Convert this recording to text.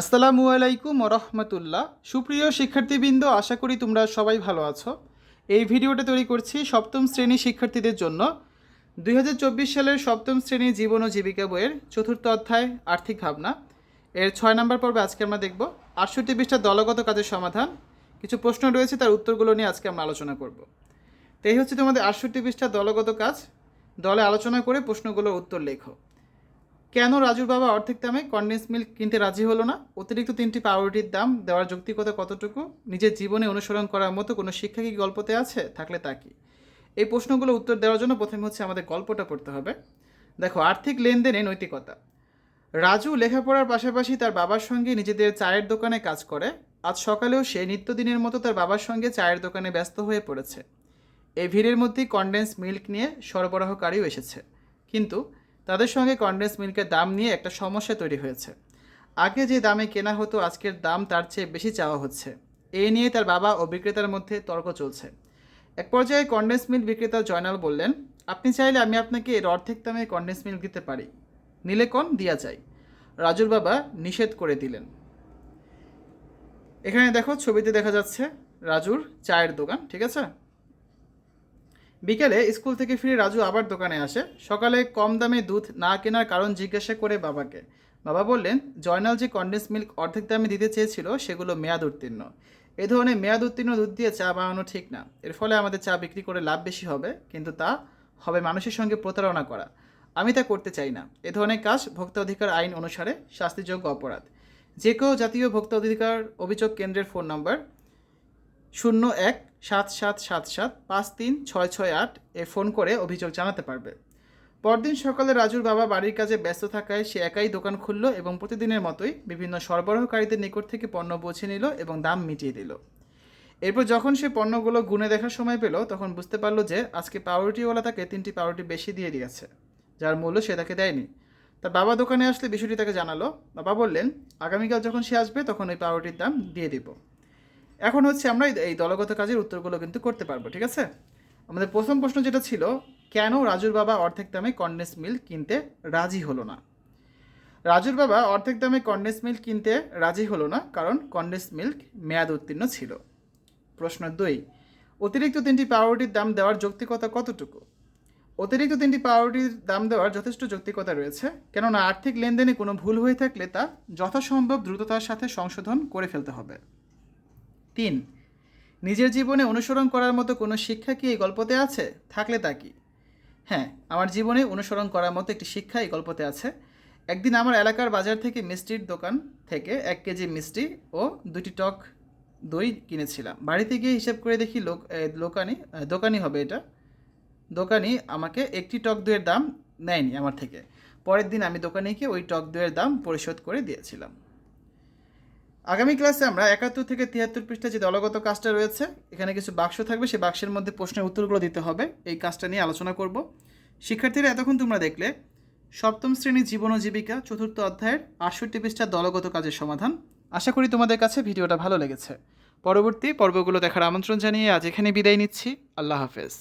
আসসালামু আলাইকুম রহমতুল্লাহ। সুপ্রিয় শিক্ষার্থীবৃন্দ, আশা করি তোমরা সবাই ভালো আছো। এই ভিডিওটা তৈরি করছি সপ্তম শ্রেণি শিক্ষার্থীদের জন্য। দুই হাজার চব্বিশ সালের সপ্তম শ্রেণি জীবন ও জীবিকা বইয়ের চতুর্থ অধ্যায়, আর্থিক ভাবনা। এর ছয় নম্বর পর্বে আজকে আমরা দেখব আটষট্টি পৃষ্ঠা দলগত কাজের সমাধান। কিছু প্রশ্ন রয়েছে, তার উত্তরগুলো নিয়ে আজকে আমরা আলোচনা করব। তো এই হচ্ছে তোমাদের আটষট্টি পৃষ্ঠা দলগত কাজ। দলে আলোচনা করে প্রশ্নগুলোর উত্তর লেখো। কেন রাজুর বাবা অর্ধেক দামে কন্ডেন্স মিল্ক কিনতে রাজি হলো না? অতিরিক্ত তিনটি পাউরুটির দাম দেওয়ার যৌক্তিকতা কতটুকু? নিজের জীবনে অনুসরণ করার মতো কোনো শিক্ষা কি গল্পতে আছে? থাকলে তা কি? এই প্রশ্নগুলো উত্তর দেওয়ার জন্য প্রথমে হচ্ছে আমাদের গল্পটা পড়তে হবে। দেখো, আর্থিক লেনদেনে নৈতিকতা। রাজু লেখাপড়ার পাশাপাশি তার বাবার সঙ্গে নিজেদের চায়ের দোকানে কাজ করে। আজ সকালেও সে নিত্যদিনের মতো তার বাবার সঙ্গে চায়ের দোকানে ব্যস্ত হয়ে পড়েছে। এই ভিড়ের মধ্যেই কন্ডেন্স মিল্ক নিয়ে সরবরাহকারীও এসেছে। কিন্তু তাদের সঙ্গে কন্ডেন্স মিল্কের দাম নিয়ে একটা সমস্যা তৈরি হয়েছে। আগে যে দামে কেনা হতো, আজকের দাম তার চেয়ে বেশি চাওয়া হচ্ছে। এ নিয়ে তার বাবা ও বিক্রেতার মধ্যে তর্ক চলছে। এক পর্যায়ে কন্ডেন্স মিল্ক বিক্রেতা জয়নাল বললেন, আপনি চাইলে আমি আপনাকে এর অর্ধেক দামে কন্ডেন্স মিল্ক দিতে পারি। নিলে কন? দিয়া যায়। রাজুর বাবা নিষেধ করে দিলেন। এখানে দেখো, ছবিতে দেখা যাচ্ছে রাজুর চায়ের দোকান, ঠিক আছে? বিকেলে স্কুল থেকে ফিরে রাজু আবার দোকানে আসে। সকালে কম দামে দুধ না কেনার কারণ জিজ্ঞাসা করে বাবাকে। বাবা বললেন, জয়নাল যে কন্ডেন্স মিল্ক অর্ধেক দামে দিতে চেয়েছিল, সেগুলো মেয়াদ উত্তীর্ণ। এ ধরনের মেয়াদ উত্তীর্ণ দুধ দিয়ে চা বানানো ঠিক না। এর ফলে আমাদের চা বিক্রি করে লাভ বেশি হবে, কিন্তু তা হবে মানুষের সঙ্গে প্রতারণা করা। আমি তা করতে চাই না। এ ধরনের কাজ ভোক্তা অধিকার আইন অনুসারে শাস্তিযোগ্য অপরাধ। যে কেউ জাতীয় ভোক্তা অধিকার অভিযোগ কেন্দ্রের ফোন নম্বর শূন্য এক সাত সাত সাত সাত পাঁচ তিন ছয় ছয় আট এ ফোন করে অভিযোগ জানাতে পারবে। পরদিন সকালে রাজুর বাবা বাড়ির কাজে ব্যস্ত থাকায় সে একাই দোকান খুলল এবং প্রতিদিনের মতোই বিভিন্ন সরবরাহকারীদের নিকট থেকে পণ্য পৌঁছে নিল এবং দাম মিটিয়ে দিল। এরপর যখন সে পণ্যগুলো গুনে দেখার সময় পেল, তখন বুঝতে পারল যে আজকে পাউরুটিওয়ালা তাকে তিনটি পাউরুটি বেশি দিয়ে দিয়েছে, যার মূল্য সে তাকে দেয়নি। তার বাবা দোকানে আসলে বিষয়টি তাকে জানালো। বাবা বললেন, আগামীকাল যখন সে আসবে, তখন ওই পাউরুটির দাম দিয়ে দিব। এখন হচ্ছে আমরা এই- দলগত কাজের উত্তরগুলো কিন্তু করতে পারব, ঠিক আছে? আমাদের প্রথম প্রশ্ন যেটা ছিল, কেন রাজুর বাবা অর্ধেক দামে কন্ডেন্স মিল্ক কিনতে রাজি হলো না? রাজুর বাবা অর্ধেক দামে কন্ডেন্স মিল্ক কিনতে রাজি হলো না, কারণ কন্ডেন্স মিল্ক মেয়াদ উত্তীর্ণ ছিল। প্রশ্ন দুই, অতিরিক্ত তিনটি পাউরুটির দাম দেওয়ার যৌক্তিকতা কতটুকু? অতিরিক্ত তিনটি পাউরুটির দাম দেওয়ার যথেষ্ট যৌক্তিকতা রয়েছে, কেননা আর্থিক লেনদেনে কোনো ভুল হয়ে থাকলে তা যথাসম্ভব দ্রুততার সাথে সংশোধন করে ফেলতে হবে। তিন। নিজের জীবনে অনুসরণ করার মতো কোনো শিক্ষা কি এই গল্পতে আছে? থাকলে তা কি? হ্যাঁ আমার জীবনে অনুসরণ করার মতো একটি শিক্ষা এই গল্পতে আছে। একদিন আমার এলাকার বাজার থেকে মিষ্টির দোকান থেকে এক কেজি মিষ্টি ও দুটি টক দই কিনেছিলাম। বাড়িতে গিয়ে হিসেব করে দেখি লোক দোকানি দোকানি হবে এটা। দোকানি আমাকে একটি টক দইয়ের দাম নেয়নি আমার থেকে। পরের দিন আমি দোকানে গিয়ে ওই টক দইয়ের দাম পরিশোধ করে দিয়েছিলাম। আগামী ক্লাসে আমরা একাত্তর থেকে তিয়াত্তর পৃষ্ঠা যে দলগত কাজটা রয়েছে, এখানে কিছু বাক্স থাকবে, সেই বাক্সের মধ্যে প্রশ্নের উত্তরগুলো দিতে হবে। এই কাজটা নিয়ে আলোচনা করব। শিক্ষার্থীরা, এতক্ষণ তোমরা দেখলে, সপ্তম শ্রেণির জীবন ও জীবিকা, চতুর্থ অধ্যায়ের আটষট্টি পৃষ্ঠার দলগত কাজের সমাধান। আশা করি তোমাদের কাছে ভিডিওটা ভালো লেগেছে। পরবর্তী পর্বগুলো দেখার আমন্ত্রণ জানিয়ে আজ এখানে বিদায় নিচ্ছি। আল্লাহ হাফেজ।